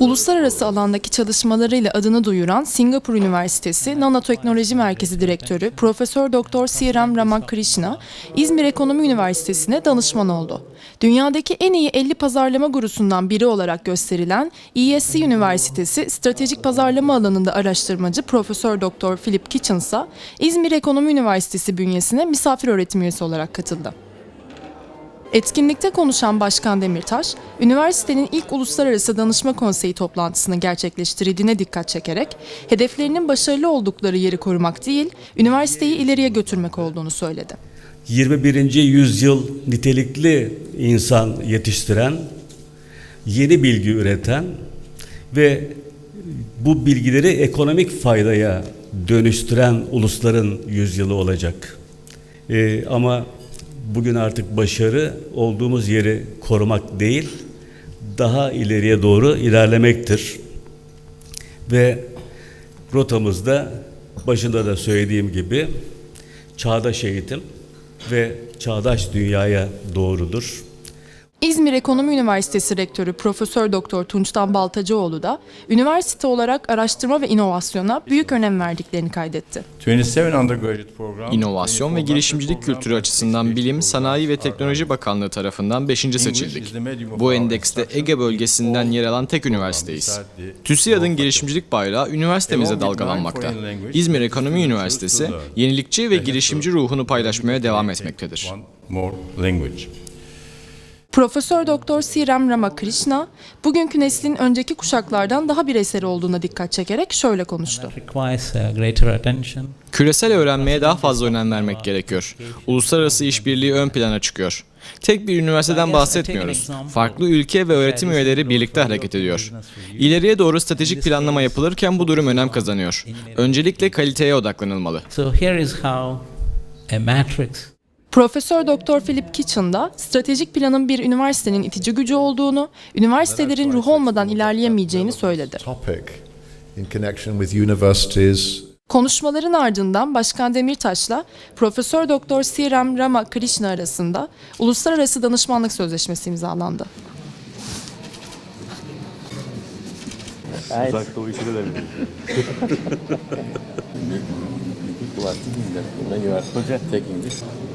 Uluslararası alandaki çalışmalarıyla adını duyuran Singapur Üniversitesi Nanoteknoloji Merkezi Direktörü Profesör Doktor Siram Ramakrishna, İzmir Ekonomi Üniversitesi'ne danışman oldu. Dünyadaki en iyi 50 pazarlama gurusundan biri olarak gösterilen ESC Üniversitesi Stratejik Pazarlama alanında araştırmacı Profesör Doktor Philip Kitchens'a İzmir Ekonomi Üniversitesi bünyesine misafir öğretim üyesi olarak katıldı. Etkinlikte konuşan Başkan Demirtaş, üniversitenin ilk uluslararası danışma konseyi toplantısını gerçekleştirildiğine dikkat çekerek, hedeflerinin başarılı oldukları yeri korumak değil, üniversiteyi ileriye götürmek olduğunu söyledi. 21. yüzyıl nitelikli insan yetiştiren, yeni bilgi üreten ve bu bilgileri ekonomik faydaya dönüştüren ulusların yüzyılı olacak. Ee, ama bugün artık başarı olduğumuz yeri korumak değil, daha ileriye doğru ilerlemektir. Ve rotamızda başında da söylediğim gibi çağdaş eğitim ve çağdaş dünyaya doğrudur. İzmir Ekonomi Üniversitesi Rektörü Profesör Doktor Tunçtan Baltacıoğlu da üniversite olarak araştırma ve inovasyona büyük önem verdiklerini kaydetti. 27 undergraduate program. İnovasyon ve girişimcilik kültürü açısından Bilim, Sanayi ve Teknoloji Bakanlığı tarafından 5. seçildik. Bu endekste Ege bölgesinden yer alan tek üniversiteyiz. TÜSİAD'ın girişimcilik bayrağı üniversitemize dalgalanmakta. İzmir Ekonomi Üniversitesi, yenilikçi ve girişimci ruhunu paylaşmaya devam etmektedir. Profesör Doktor Siram Ramakrishna, bugünkü neslin önceki kuşaklardan daha bireysel olduğuna dikkat çekerek şöyle konuştu. uh. Küresel öğrenmeye daha fazla önem vermek gerekiyor. Uluslararası işbirliği ön plana çıkıyor. Tek bir üniversiteden bahsetmiyoruz. Farklı ülke ve öğretim üyeleri birlikte hareket ediyor. İleriye doğru stratejik planlama yapılırken bu durum önem kazanıyor. Öncelikle kaliteye odaklanılmalı. So here is how a matrix Profesör Doktor Philip Kitchen da stratejik planın bir üniversitenin itici gücü olduğunu, üniversitelerin ruh olmadan ilerleyemeyeceğini söyledi. Konuşmaların ardından Başkan Demirtaş'la Profesör Doktor Siram Ramakrishna arasında Uluslararası Danışmanlık Sözleşmesi imzalandı. Uzak doğu işi de bilir. You